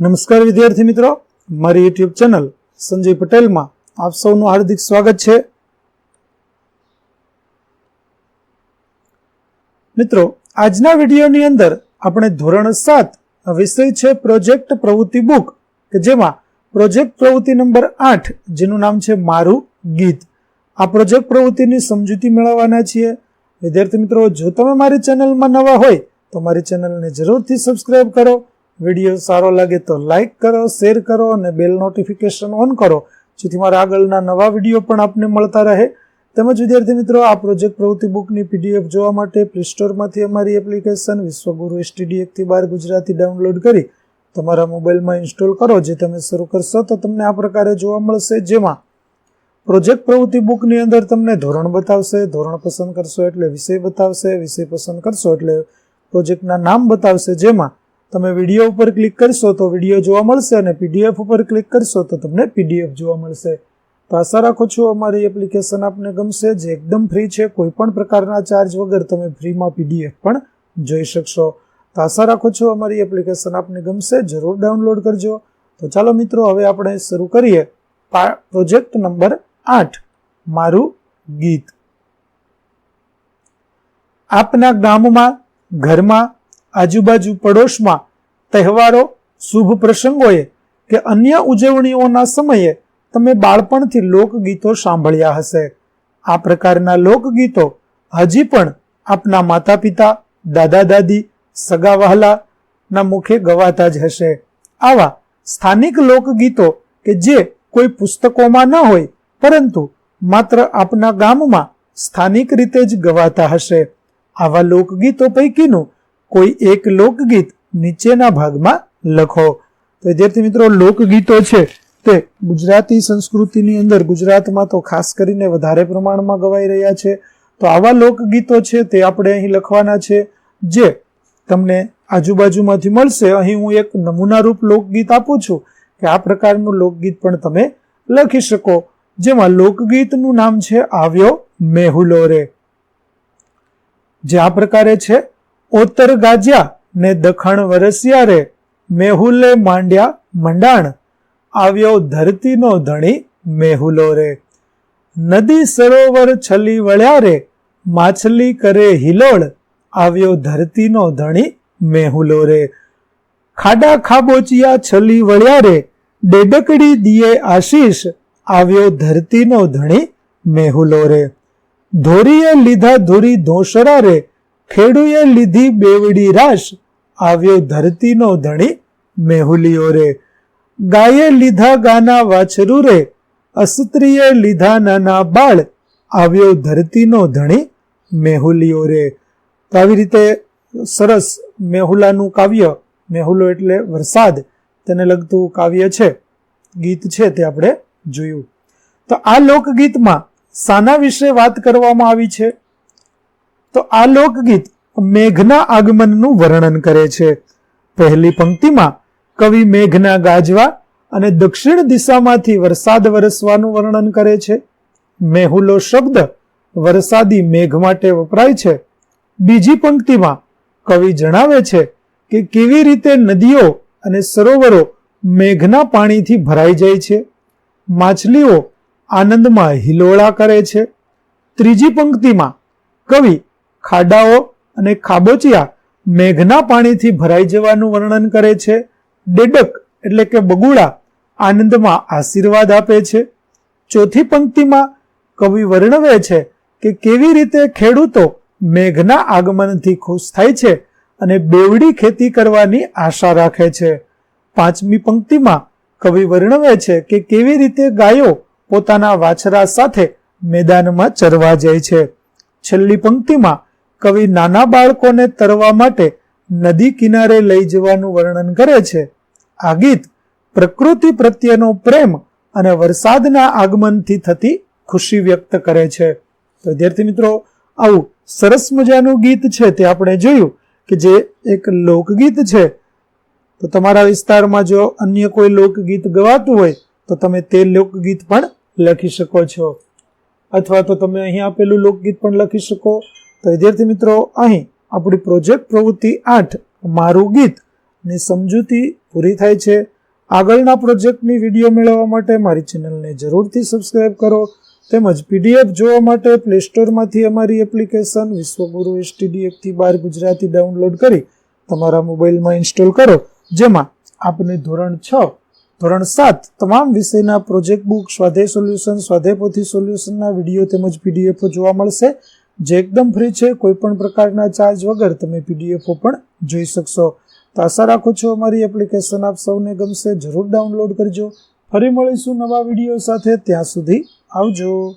નમસ્કાર વિદ્યાર્થી મિત્રો. મારી યુટ્યુબ ચેનલ સંજય પટેલમાં આપ સૌનું હાર્દિક સ્વાગત છે. મિત્રો, આજના વિડીયોની અંદર આપણે ધોરણ સાત વિષય છે પ્રોજેક્ટ પ્રવૃત્તિ બુક, કે જેમાં પ્રોજેક્ટ પ્રવૃત્તિ નંબર આઠ, જેનું નામ છે મારું ગીત. આ પ્રોજેક્ટ પ્રવૃત્તિની સમજૂતી મેળવવાના છીએ. વિદ્યાર્થી મિત્રો, જો તમે મારી ચેનલમાં નવા હોય, તો મારી ચેનલને જરૂરથી સબસ્ક્રાઈબ કરો. વીડિયો સારો લાગે તો લાઇક કરો શેર કરો અને બેલ નોટિફિકેશન ઓન કરો, જેથી મારા આગળના નવા વીડિયો પણ આપને મળતા રહે. તેમજ વિદ્યાર્થી મિત્રો, આ પ્રોજેક્ટ પ્રવૃત્તિ બુકની પીડીએફ જોવા માટે પ્લે સ્ટોરમાંથી અમારી application Vishwaguru S T D બાર ગુજરાતી ડાઉનલોડ કરી તમારા મોબાઈલમાં ઇન્સ્ટોલ કરો, જે તમે શરૂ કરશો તો તમને આ પ્રકારે જોવા મળશે. જેમાં પ્રોજેક્ટ પ્રવૃત્તિ બુકની અંદર તમને ધોરણ બતાવશે, ધોરણ પસંદ કરશો એટલે વિષય બતાવશે, વિષય પસંદ કરશો એટલે પ્રોજેક્ટના નામ બતાવશે. જેમાં તમે વીડિયો ઉપર ક્લિક કરશો તો વીડિયો જોવા મળશે અને પીડીએફ ઉપર ક્લિક કરશો તો તમને પીડીએફ જોવા મળશે. તો આશા રાખું છું અમારી એપ્લિકેશન આપને ગમશે, જે એકદમ ફ્રી છે, કોઈ પણ પ્રકારના ચાર્જ વગર તમે ફ્રીમાં પીડીએફ પણ જોઈ શકશો. તો આશા રાખું છું અમારી એપ્લિકેશન આપને ગમશે, જરૂર ડાઉનલોડ કરજો. તો ચાલો મિત્રો, હવે આપણે શરૂ કરીએ. પ્રોજેક્ટ નંબર આઠ, મારું ગીત. આપના ગામમાં, ઘરમાં આજુબાજુ પડોશમાં તહેવારો, શુભ પ્રસંગોએ કે અન્ય ઉજવણીઓના સમયે તમે બાળપણથી લોકગીતો સાંભળ્યા હશે. આ પ્રકારના લોકગીતો હજી પણ આપના માતા પિતા દાદા દાદી સગા વહાલાના મુખે ગવાતા જ હશે. આવા સ્થાનિક લોકગીતો કે જે કોઈ પુસ્તકોમાં ન હોય, પરંતુ માત્ર આપના ગામમાં સ્થાનિક રીતે જ ગવાતા હશે. આવા લોકગીતો પૈકીનું કોઈ એક લોકગીત નીચેના ભાગમાં લખો. તો વિદ્યાર્થી મિત્રો, લોકગીતો છે તે ગુજરાતી સંસ્કૃતિની અંદર ગુજરાતમાં તો ખાસ કરીને વધારે પ્રમાણમાં ગવાઈ રહ્યા છે. તો આવા લોકગીતો છે તે આપણે અહીં લખવાના છે, જે તમને આજુબાજુમાંથી મળશે. અહીં હું એક નમૂનારૂપ લોકગીત આપું છું કે આ પ્રકારનું લોકગીત પણ તમે લખી શકો. જેમાં લોકગીતનું નામ છે આવ્યો મેહુલો રે જે આ પ્રકારે છે ઓતર ગાજ્યા ને દખણ વરસ્યા રે મેહુલે માંડ્યા મંડાણ. આવ્યો ધરતીનો ધણી મેહુલો રે. નદી સરોવર છલી વળ્યા રે માછલી કરે હિલોળ. આવ્યો ધરતીનો ધણી મેહુલો રે. ખાડા ખાબોચિયા છલી વળ્યા રે ડેડકડી દિયે આશીષ. આવ્યો ધરતીનો ધણી મેહુલો રે. ધોરીએ લીધા ધોરી ધોસરા રે. ખેડૂએ લીધી બેવડી રાશ, આવ્યો ધરતીનો ધણી મેહુલિયો રે. ગાયે લીધા ગાના વાછરુ રે, અસ્ત્રીએ લીધા નાના બાળ, આવ્યો ધરતીનો ધણી મેહુલિયો રે. તો આવી રીતે સરસ મેહુલાનું કાવ્ય, મેહુલો એટલે વરસાદ, તેને લગતું કાવ્ય છે, ગીત છે તે આપણે જોયું. તો આ લોકગીતમાં સાના વિશે વાત કરવામાં આવી છે. તો આ લોકગીત મેઘના આગમનનું વર્ણન કરે છે. પહેલી પંક્તિમાં કવિ મેઘના ગાજવા અને દક્ષિણ દિશામાંથી વરસાદ વરસવાનું વર્ણન કરે છે. મેહુલો શબ્દ વરસાદી મેઘ માટે વપરાય છે. બીજી પંક્તિમાં કવિ જણાવે છે કે કેવી રીતે નદીઓ અને સરોવરો મેઘના પાણીથી ભરાઈ જાય છે. માછલીઓ આનંદમાં હિલોળા કરે છે. ત્રીજી પંક્તિમાં કવિ ખાડાઓ અને ખાબોચિયા મેઘના પાણીથી ભરાઈ જવાનું વર્ણન કરે છે. ડેડક એટલે કે બગુડા આનંદમાં આશીર્વાદ આપે છે. ચોથી પંક્તિમાં કવિ વર્ણવે છે કે કેવી રીતે ખેડૂતો મેઘના આગમનથી ખુશ થાય છે અને બેવડી ખેતી કરવાની આશા રાખે છે. પાંચમી પંક્તિમાં કવિ વર્ણવે છે કે કેવી રીતે ગાયો પોતાના વાછરા સાથે મેદાનમાં ચરવા જાય છે. છેલ્લી પંક્તિમાં કવિ નાના બાળકોને તરવા માટે નદી કિનારે લઈ જવાનું વર્ણન કરે છે. આ ગીત પ્રકૃતિ પ્રત્યેનો પ્રેમ અને વરસાદના આગમનથી થતી ખુશી વ્યક્ત કરે છે. તો વિદ્યાર્થી મિત્રો, આવું સરસ મજાનું ગીત છે તે આપણે જોયું કે જે એક લોકગીત છે. તો તમારા વિસ્તારમાં જો અન્ય કોઈ લોકગીત ગવાતું હોય, તો તમે તે લોકગીત પણ લખી શકો છો. અથવા તો તમે અહીં આપેલું લોકગીત પણ લખી શકો. તો વિદ્યાર્થી મિત્રો, અહીં આપણી પ્રોજેક્ટ પ્રવૃત્તિ આઠ, મારું ગીતની સમજૂતી પૂરી થાય છે. આગળના પ્રોજેક્ટની વીડિયો મેળવવા માટે મારી ચેનલને જરૂરથી સબસ્ક્રાઇબ કરો. તેમજ પીડીએફ જોવા માટે પ્લે સ્ટોરમાંથી અમારી એપ્લિકેશન વિશ્વગુરુ એસટીડી એકથી બાર ગુજરાતી ડાઉનલોડ કરી તમારા મોબાઈલમાં ઇન્સ્ટોલ કરો. જેમાં આપને ધોરણ છ, ધોરણ સાત તમામ વિષયના પ્રોજેક્ટ બુક સ્વાધ્યાય સોલ્યુશન, સ્વાધ્યાય પોથી સોલ્યુશનના વીડિયો તેમજ પીડીએફો જોવા મળશે. જે એકદમ ફ્રી છે કોઈ પણ પ્રકારના ચાર્જ વગર તમે પીડીએફો પણ જોઈ શકશો. તો આશા રાખું છું અમારી એપ્લિકેશન આપ સૌને ગમશે. જરૂર ડાઉનલોડ કરજો. ફરી મળીશું નવા વીડિયો સાથે. ત્યાં સુધી આવજો.